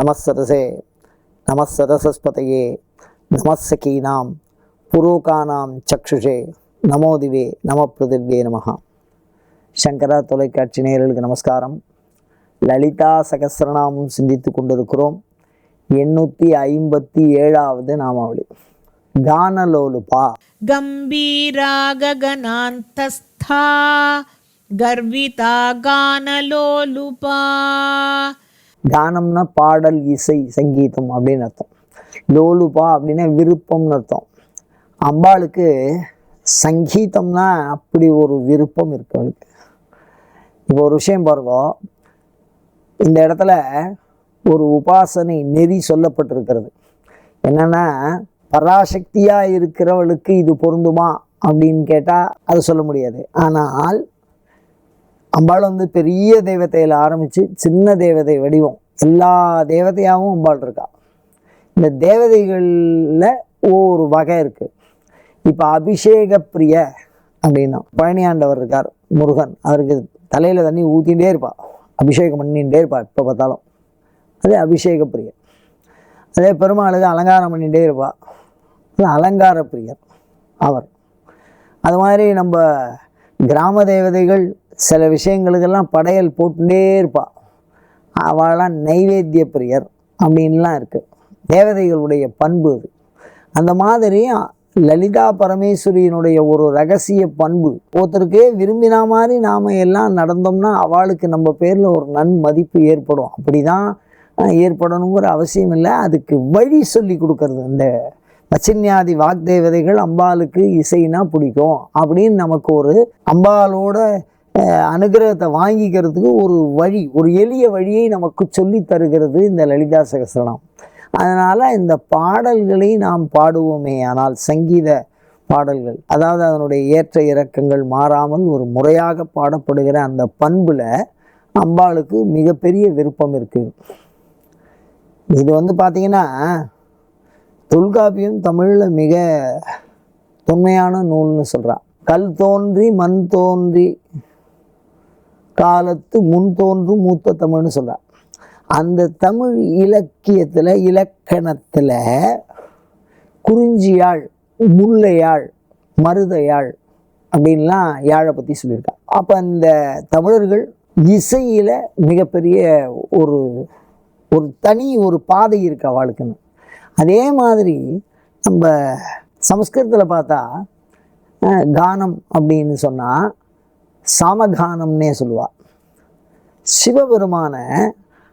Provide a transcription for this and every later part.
நமசரசே நமசரசஸ்பதையே நமசகீனாம் புரோகானாம் சக்ஷுஷே நமோதிவே நம பிருதிவ்யே நமகா சங்கரா தொலைக்காட்சி நேயர்களுக்கு நமஸ்காரம். லலிதா சகசிரநாமம் சிந்தித்து கொண்டிருக்கிறோம். எண்ணூற்றி ஐம்பத்தி ஏழாவது நாமாவளி. கானலோலுபா. கம்பீராகனாந்தஸ்தா கர்விதா கானலோலுபா. கானம்னா பாடல் இசை சங்கீதம் அப்படின்னு அர்த்தம். லோலுபா அப்படின்னா விருப்பம்னு அர்த்தம். அம்பாளுக்கு சங்கீதம்னா அப்படி ஒரு விருப்பம் இருக்கு அவளுக்கு இப்போ ஒரு விஷயம் பாருங்க. இந்த இடத்துல ஒரு உபாசனை நெறி சொல்லப்பட்டிருக்கிறது. என்னன்னா பராசக்தியாக இருக்கிறவளுக்கு இது பொருந்துமா அப்படின்னு கேட்டால் அது சொல்ல முடியாது. ஆனால் அம்பாள் வந்து பெரிய தெய்வத்தையில் ஆரம்பித்து சின்ன தேவதை வடிவம். எல்லா தேவதையாகவும் அம்பாள் இருக்கா. இந்த தேவதைகளில் ஒரு வகை இருக்குது இப்போ அபிஷேக பிரிய அப்படின்னா பழனியாண்டவர் இருக்கார் முருகன். அவருக்கு தலையில் தண்ணி ஊற்றிகிட்டே இருப்பா. அபிஷேகம் பண்ணிகிட்டே இருப்பா இப்போ பார்த்தாலும். அது அபிஷேக பிரியர் அதே பெருமாளுக்கு அலங்காரம் பண்ணிகிட்டே இருப்பா. அது அலங்கார பிரியர் அவர். அது மாதிரி நம்ம கிராம தேவதைகள் சில விஷயங்களுக்கெல்லாம் படையல் போட்டுட்டே இருப்பாள் அவளாம் நைவேத்திய பிரியர் அப்படின்லாம் இருக்குது தேவதைகளுடைய பண்பு அது. அந்த மாதிரி லலிதா பரமேஸ்வரியினுடைய ஒரு ரகசிய பண்பு. ஒருத்தருக்கு விரும்பினா மாதிரி நாம் எல்லாம் நடந்தோம்னா அவளுக்கு நம்ம பேரில் ஒரு நன்மதிப்பு ஏற்படும். அப்படி தான் ஏற்படணுங்கிற அவசியம் இல்லை. அதுக்கு வழி சொல்லி கொடுக்கறது. அந்த பச்சின்யாதி வாக்தேவதைகள் அம்பாளுக்கு இசைனா பிடிக்கும் அப்படின்னு நமக்கு ஒரு அம்பாலோட அனுகிரகத்தை வாங்கிக்கிறதுக்கு ஒரு வழி ஒரு எளிய வழியை நமக்கு சொல்லி தருகிறது இந்த லலிதா சகஸ்ரநாமம் அதனால் இந்த பாடல்களை நாம் பாடுவோமே ஆனால் சங்கீத பாடல்கள் அதாவது அதனுடைய ஏற்ற இறக்கங்கள் மாறாமல் ஒரு முறையாக பாடப்படுகிற அந்த பண்பில் அம்பாளுக்கு மிகப்பெரிய விருப்பம் இருக்குது இது வந்து பார்த்திங்கன்னா தொல்காப்பியம் தமிழில் மிக தொன்மையான நூல்னு சொல்கிறான் கல் தோன்றி மண் தோன்றி காலத்து முன் தோன்றும் மூத்த தமிழ்னு சொல்கிறார் அந்த தமிழ் இலக்கியத்தில் இலக்கணத்தில் குறிஞ்சியாழ் முல்லையாழ் மருதையாழ் அப்படின்லாம் யாழை பற்றி சொல்லியிருக்காங்க. அப்போ அந்த தமிழர்கள் இசையில் மிகப்பெரிய ஒரு ஒரு தனி ஒரு பாதை இருக்கு அவளுக்குன்னு. அதே மாதிரி நம்ம சமஸ்கிருதத்தில் பார்த்தா கானம் அப்படின்னு சொன்னால் சாமகானம்னே சொல்லுவாள் சிவபெருமானை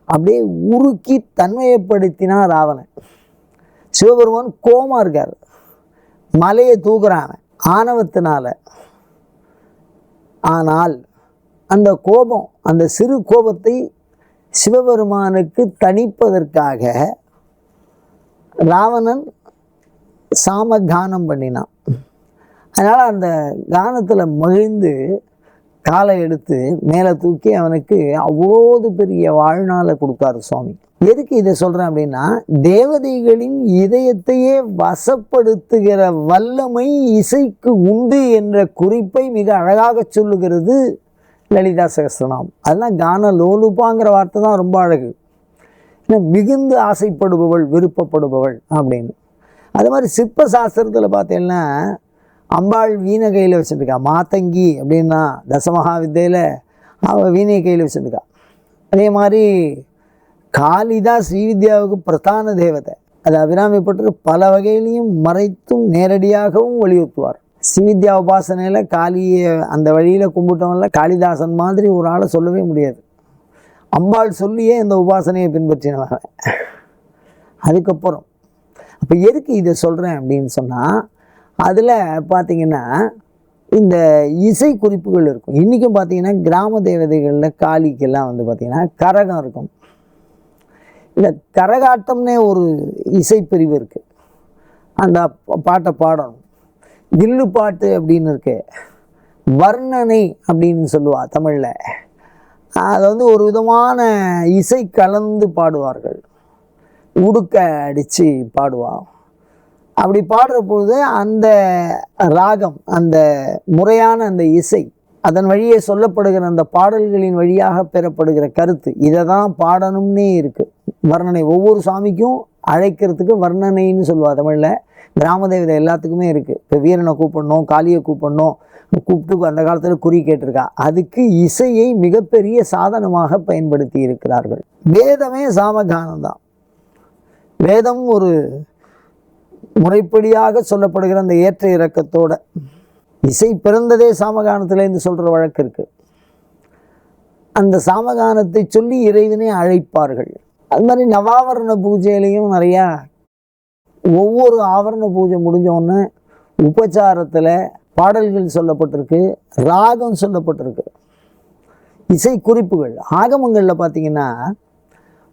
அப்படியே உருக்கி தன்மையப்படுத்தினா ராவணன். சிவபெருமான் கோமா இருக்கார். மலையை தூக்குறான் ஆணவத்தினால. ஆனால் அந்த கோபம் அந்த சிறு கோபத்தை சிவபெருமானுக்கு தணிப்பதற்காக ராவணன் சாம கானம் பண்ணினான். அதனால் அந்த கானத்தில் மகிழ்ந்து காலை எடுத்து மேலே தூக்கி அவனுக்கு அவ்வளோது பெரிய வாழ்நாளை கொடுத்தாரு சுவாமி. எதுக்கு இதை சொல்கிறேன் அப்படின்னா தேவதைகளின் இதயத்தையே வசப்படுத்துகிற வல்லமை இசைக்கு உண்டு என்ற குறிப்பை மிக அழகாக சொல்லுகிறது லலிதா சகஸ்திரநாம் அதெல்லாம் கான லோலுப்பாங்கிற வார்த்தை தான் ரொம்ப அழகு. ஏன்னா மிகுந்து ஆசைப்படுபவள் விருப்பப்படுபவள் அப்படின்னு. அது மாதிரி சிற்ப சாஸ்திரத்தில் பார்த்தீங்கன்னா அம்பாள் வீணை கையில் வச்சுருக்கா. மாத்தங்கி அப்படின்னா தசமகா வித்தையில் அவள் வீணை கையில் வச்சுருக்கா. அதே மாதிரி காளிதா ஸ்ரீவித்யாவுக்கு பிரதான தேவதை. அது அபிராமிப்பட்டு பல வகையிலையும் மறைத்தும் நேரடியாகவும் வலியுறுத்துவார். ஸ்ரீவித்யா உபாசனையில் காளியை அந்த வழியில் கும்பிட்டவங்கள காளிதாசன் மாதிரி ஒரு ஆளை சொல்லவே முடியாது. அம்பாள் சொல்லியே இந்த உபாசனையை பின்பற்றினவன். அதுக்கப்புறம் அப்போ எதுக்கு இதை சொல்கிறேன் அப்படின்னு சொன்னால் அதில் பார்த்தீங்கன்னா இந்த இசை குறிப்புகள் இருக்கும். இன்றைக்கும் பார்த்தீங்கன்னா கிராம தேவதைகளில் காளிக்கெல்லாம் வந்து பார்த்திங்கன்னா கரகம் இருக்கும். இந்த கரகாட்டம்னே ஒரு இசைப்பிரிவு இருக்குது அந்த பாட்டை பாடணும். கில்லு பாட்டு அப்படின்னு இருக்கு. வர்ணனை அப்படின்னு சொல்லுவா தமிழில். அது வந்து ஒரு விதமான இசை கலந்து பாடுவார்கள். உடுக்க அடித்து பாடுவாள் அப்படி பாடுற பொழுது அந்த ராகம் அந்த முறையான அந்த இசை அதன் வழியே சொல்லப்படுகிற அந்த பாடல்களின் வழியாக பெறப்படுகிற கருத்து இதை தான் பாடணும்னே இருக்குது வர்ணனை ஒவ்வொரு சாமிக்கும் அழைக்கிறதுக்கு வர்ணனைன்னு சொல்லுவாள் தமிழில். கிராம தேவதை எல்லாத்துக்குமே இருக்குது இப்போ வீரனை கூப்பிடணும் காளியை கூப்பிடணும் கூப்பிட்டு அந்த காலத்தில் குறி கேட்டிருக்கா. அதுக்கு இசையை மிகப்பெரிய சாதனமாக பயன்படுத்தி இருக்கிறார்கள். வேதமே சாமகானம் தான் வேதம் ஒரு முறைப்படியாக சொல்லப்படுகிற அந்த ஏற்ற இறக்கத்தோட இசை பிறந்ததே சாமகானத்திலேருந்து சொல்கிற வழக்கு இருக்குது அந்த சாமகானத்தை சொல்லி இறைவனை அழைப்பார்கள். அது மாதிரி நவாவரண பூஜையிலையும் நிறையா ஒவ்வொரு ஆவரண பூஜை முடிஞ்சோடனே உபச்சாரத்தில் பாடல்கள் சொல்லப்பட்டிருக்கு ராகம் சொல்லப்பட்டிருக்கு. இசை குறிப்புகள் ஆகமங்களில் பார்த்தீங்கன்னா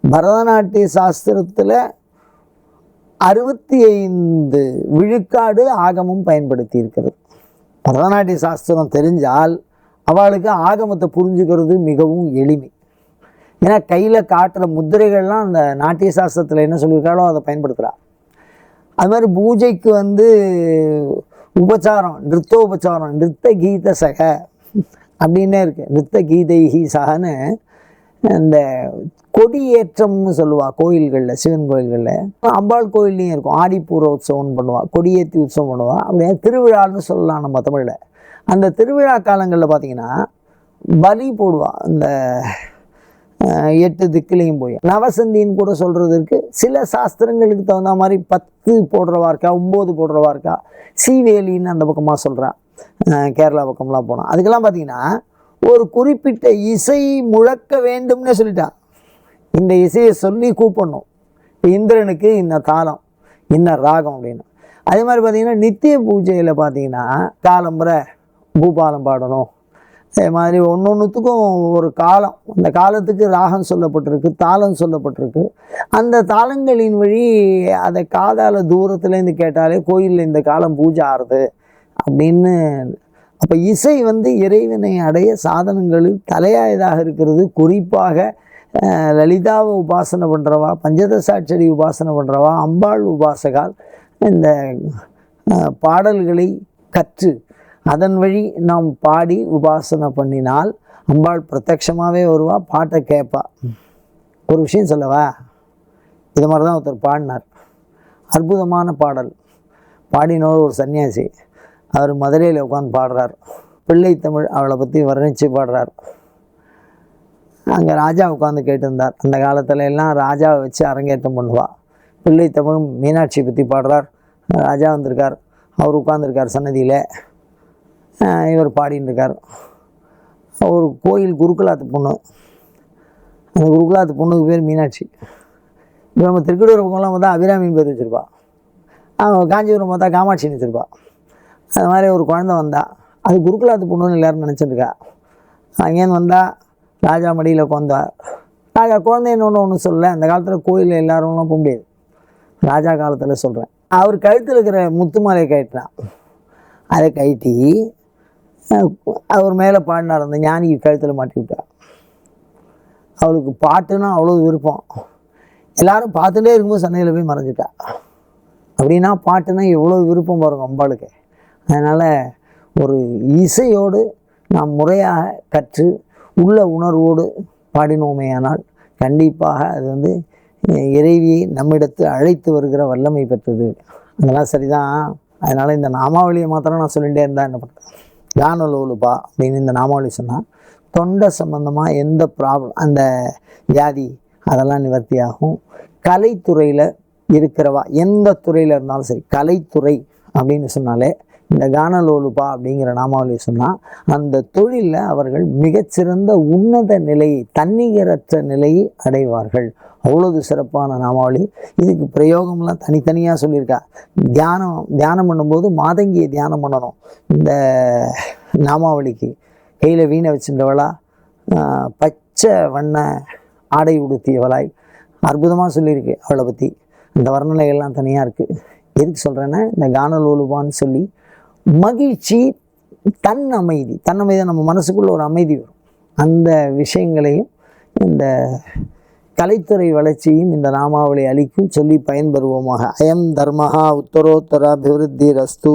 பரதநாட்டிய சாஸ்திரத்தில் அறுபத்தி ஐந்து விழுக்காடு ஆகமும் பயன்படுத்தி இருக்கிறது பரதநாட்டிய சாஸ்திரம் தெரிஞ்சால் அவளுக்கு ஆகமத்தை புரிஞ்சுக்கிறது மிகவும் எளிமை. ஏன்னா கையில் காட்டுற முத்திரைகள்லாம் அந்த நாட்டிய சாஸ்திரத்தில் என்ன சொல்லியிருக்காளோ அதை பயன்படுத்துகிறா அது மாதிரி பூஜைக்கு வந்து உபச்சாரம் நிறுத்தோபச்சாரம் நிறுத்த கீத சக அப்படின்னே இருக்குது நிறுத்த கீதை சகன்னு இந்த கொடியேற்றம்னு சொல்லுவாள் கோயில்களில் சிவன் கோயில்களில். அம்பாள் கோயில்லையும் இருக்கும். ஆடிப்பூர உற்சவம்னு பண்ணுவாள் கொடியேற்றி உற்சவம் பண்ணுவாள் அப்படியே திருவிழான்னு சொல்லலாம் நம்ம தமிழில். அந்த திருவிழா காலங்களில் பார்த்தீங்கன்னா பலி போடுவாள் இந்த எட்டு திக்குலையும் போய். நவசந்தின்னு கூட சொல்கிறதுக்கு சில சாஸ்திரங்களுக்கு தகுந்த மாதிரி பத்து போடுறவா இருக்கா ஒம்பது போடுறவா இருக்கா சீவேலின்னு அந்த பக்கமாக சொல்கிறான் கேரளா பக்கம்லாம் போனால் அதுக்கெல்லாம் பார்த்தீங்கன்னா ஒரு குறிப்பிட்ட இசை முழக்க வேண்டும்னே சொல்லிட்டான். இந்த இசையை சொல்லி கூப்பிடணும். இப்போ இந்திரனுக்கு இந்த தாளம் இந்த ராகம் அப்படின்னு. அதே மாதிரி பார்த்தீங்கன்னா நித்திய பூஜையில் பார்த்தீங்கன்னா காலம்புரை பூபாலம் பாடணும். அதே மாதிரி ஒன்று ஒன்றுத்துக்கும் ஒரு காலம். அந்த காலத்துக்கு ராகம் சொல்லப்பட்டிருக்கு தாளம் சொல்லப்பட்டிருக்கு. அந்த தாளங்களின் வழி அதை காதால் தூரத்துலேருந்து கேட்டாலே கோயிலில் இந்த காலம் பூஜை ஆறுது அப்படின்னு. அப்போ இசை வந்து இறைவனை அடைய சாதனங்களில் தலையாயதாக இருக்கிறது. குறிப்பாக லலிதாவை உபாசனை பண்ணுறவா பஞ்சதசாட்சரி உபாசனை பண்ணுறவா அம்பாள் உபாசகால் இந்த பாடல்களை கற்று அதன் வழி நாம் பாடி உபாசனை பண்ணினால் அம்பாள் பிரத்யட்சமாகவே வருவா பாட்டை கேட்பா ஒரு விஷயம் சொல்லவா? இது மாதிரி தான் ஒருத்தர் பாடினார். அற்புதமான பாடல். பாடினவர் ஒரு சன்னியாசி. அவர் மதுரையில் உட்காந்து பாடுறார். பிள்ளை தமிழ் அவளை பற்றி வர்ணித்து பாடுறார். அங்கே ராஜா உட்காந்து கேட்டிருந்தார். அந்த காலத்துல எல்லாம் ராஜாவை வச்சு அரங்கேற்றம் பண்ணுவா. பிள்ளை தமிழ் மீனாட்சி பற்றி பாடுறார். ராஜா வந்திருக்கார். அவர் உட்காந்துருக்கார் சன்னதியில். இவர் பாடின்னு இருக்கார். ஒரு கோயில் குருகுலாத்து பொண்ணு. அந்த குருகுலாத்து பொண்ணுக்கு பேர் மீனாட்சி. இப்போ நம்ம திருக்கடூர் பக்கம்லாம் பார்த்தா அபிராமின்னு பேர் வச்சுருப்பா. அவன் காஞ்சிபுரம் பார்த்தா காமாட்சின்னு வச்சுருப்பா. அது மாதிரி ஒரு குழந்தை வந்தா. அது குருகுலாத்து பொண்ணுன்னு எல்லாரும் நினச்சிருக்கா. அங்கேருந்து வந்தால் ராஜா மடியில் உட்காந்தா ராஜா குழந்தைன்னு ஒன்று ஒன்றும் சொல்லலை. அந்த காலத்தில் கோயிலில் எல்லாரும்லாம் போக முடியாது. ராஜா காலத்தில் சொல்கிறேன் அவர் கழுத்தில் இருக்கிற முத்து மாலையை கட்டினான். அதை கழட்டி அவர் மேலே பாடினார் அந்த ஞானிக்கு கழுத்தில் மாட்டி விட்டா அவளுக்கு பாட்டுன்னா அவ்வளோ விருப்பம். எல்லாரும் பார்த்துட்டே இருக்கும்போது சண்டையில் போய் மறைஞ்சிட்டா. அப்படின்னா பாட்டுனா எவ்வளோ விருப்பம் பாருங்க அம்பாளுக்கு. அதனால் ஒரு இசையோடு நாம் முறையாக கற்று உள்ள உணர்வோடு பாடினோமேயானால் கண்டிப்பாக அது வந்து இறைவியை நம்மிடத்து அழைத்து வருகிற வல்லமை பெற்றது. அதெல்லாம் சரிதான். அதனால் இந்த நாமாவளியை மாத்திரம் நான் சொல்லிகிட்டே இருந்தால் என்ன பண்ணுறது கானலோலுப்பா அப்படின்னு இந்த நாமாவளி சொன்னால் தொண்டை சம்பந்தமாக எந்த ப்ராப்ளம் அந்த வியாதி அதெல்லாம் நிவர்த்தி ஆகும் கலைத்துறையில் இருக்கிறவா எந்த துறையில் இருந்தாலும் சரி கலைத்துறை அப்படின்னு சொன்னாலே இந்த கானலோலுபா அப்படிங்கிற நாமாவளி சொன்னால் அந்த தொழிலில் அவர்கள் மிகச்சிறந்த உன்னத நிலையை தன்னிகரற்ற நிலையை அடைவார்கள். அவ்வளவு சிறப்பான நாமாவளி. இதுக்கு பிரயோகம்லாம் தனித்தனியாக சொல்லியிருக்கா. தியானம் தியானம் பண்ணும்போது மாதங்கியை தியானம் பண்ணணும். இந்த நாமாவளிக்கு கையில் வீணை வச்சிருந்தவளா பச்சை வண்ண ஆடை உடுத்தியவளாய். அற்புதமாக சொல்லியிருக்கு அவளை பற்றி இந்த வர்ணனைகள்லாம் தனியாக இருக்குது எதுக்கு சொல்கிறேன்னா இந்த கானலோலுபான்னு சொல்லி மகிழ்ச்சி தன் அமைதி தன் அமைதி நம்ம மனசுக்குள்ள ஒரு அமைதி வரும். அந்த விஷயங்களையும் இந்த கலைத்துறை வளர்ச்சியும் இந்த நாமாவளி அளிக்கும் சொல்லி பயன்பெறுவோமாக. அயம் தர்மஹா உத்தரோத்தர அபிவிருத்தி ரஸ்து